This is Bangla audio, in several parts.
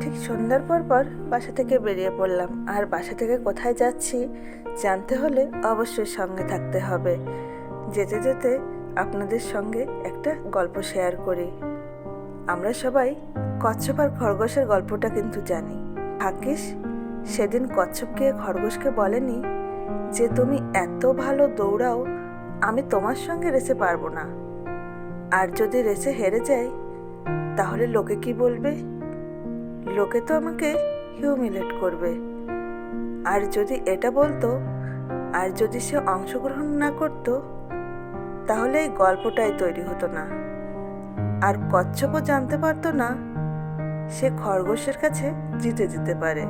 ঠিক সন্ধ্যার পর পর বাসা থেকে বেরিয়ে পড়লাম। আর বাসা থেকে কোথায় যাচ্ছি জানতে হলে অবশ্যই সঙ্গে থাকতে হবে। যেতে যেতে আপনাদের সঙ্গে একটা গল্প শেয়ার করি। আমরা সবাই কচ্ছপ আর খরগোশের গল্পটা কিন্তু জানি। থাকিস সেদিন কচ্ছপ গিয়ে খরগোশকে বলেনি যে, তুমি এত ভালো দৌড়াও, আমি তোমার সঙ্গে রেসে পারব না। আর যদি রেসে হেরে যাই, তাহলে লোকে কি বলবে? লোকে তো আমাকে হিউমিলেট করবে। আর যদি এটা বলতো, আর যদি সে অংশগ্রহণ না করত, তাহলে এই গল্পটাই তৈরি হতো না। আর কচ্ছপও জানতে পারতো না, সে খরগোশের কাছে জিতে যেতে পারে।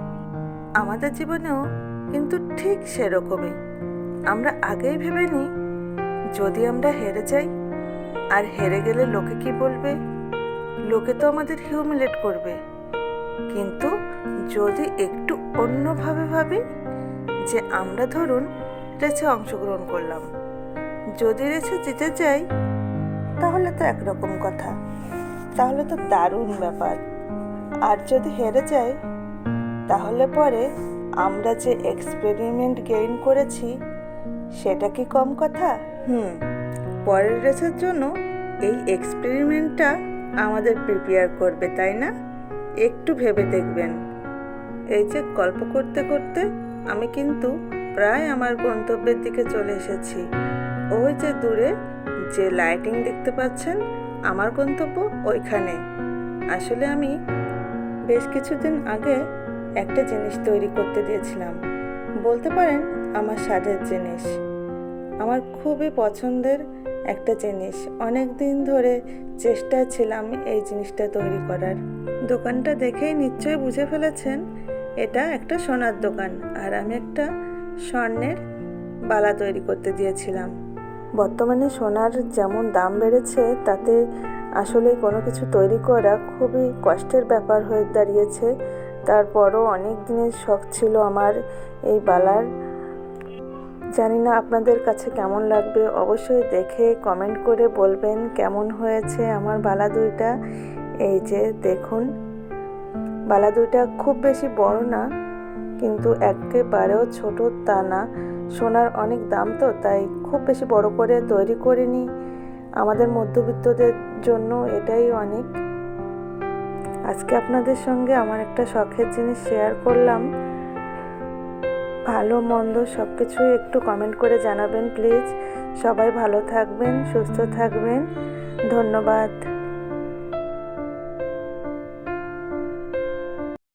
আমাদের জীবনেও কিন্তু ঠিক সেরকমই। আমরা আগেই ভেবে নিই, যদি আমরা হেরে যাই, আর হেরে গেলে লোকে কি বলবে? লোকে তো আমাদের হিউমিলেট করবে। কিন্তু যদি একটু অন্যভাবে ভাবি, যে আমরা ধরুন রেসে অংশগ্রহণ করলাম। যদি রেসে জিতে যাই, তাহলে তো একরকম কথা। তাহলে তো দারুণ ব্যাপার। আর যদি হেরে যাই, তাহলে পরে আমরা যে এক্সপেরিমেন্ট গেইন করেছি, সেটা কি কম কথা? হুম, পরের রেসের জন্য এই এক্সপেরিমেন্টটা আমাদের প্রিপেয়ার করবে, তাই না? একটু ভেবে দেখবেন। এই যে গল্প করতে করতে আমি কিন্তু প্রায় আমার গন্তব্যের দিকে চলে এসেছি। ওই যে দূরে যে লাইটিং দেখতে পাচ্ছেন, আমার গন্তব্য ওইখানে। আসলে আমি বেশ কিছুদিন আগে একটা জিনিস তৈরি করতে দিয়েছিলাম। বলতে পারেন আমার স্বাদের জিনিস। আমার খুবই পছন্দের একটা জিনিস। অনেক দিন ধরে চেষ্টায় ছিলাম এই জিনিসটা তৈরি করার। দোকানটা দেখেই নিশ্চয়ই বুঝে ফেলেছেন, এটা একটা সোনার দোকান আর আমি একটা স্বর্ণের বালা তৈরি করতে দিয়েছিলাম। বর্তমানে সোনার যেমন দাম বেড়েছে, তাতে আসলে কোনো কিছু তৈরি করা খুবই কষ্টের ব্যাপার হয়ে দাঁড়িয়েছে। তারপরও অনেক দিনের শখ ছিল আমার এই বালার জানি না আপনাদের কাছে কেমন লাগবে। অবশ্যই দেখে কমেন্ট করে বলবেন কেমন হয়েছে আমার বালা দুইটা। এই যে দেখুন, বালা দুইটা খুব বেশি বড় না, কিন্তু একেবারেও ছোট তা না। সোনার অনেক দাম তো, তাই খুব বেশি বড় করে তৈরি করিনি। আমাদের মধ্যবিত্তদের জন্য এটাই অনেক। আজকে আপনাদের সঙ্গে আমার একটা শখের জিনিস শেয়ার করলাম। ভালো, মন্দ সব কিছুই একটু কমেন্ট করে জানাবেন প্লিজ সবাই ভালো থাকবেন, সুস্থ থাকবেন। ধন্যবাদ।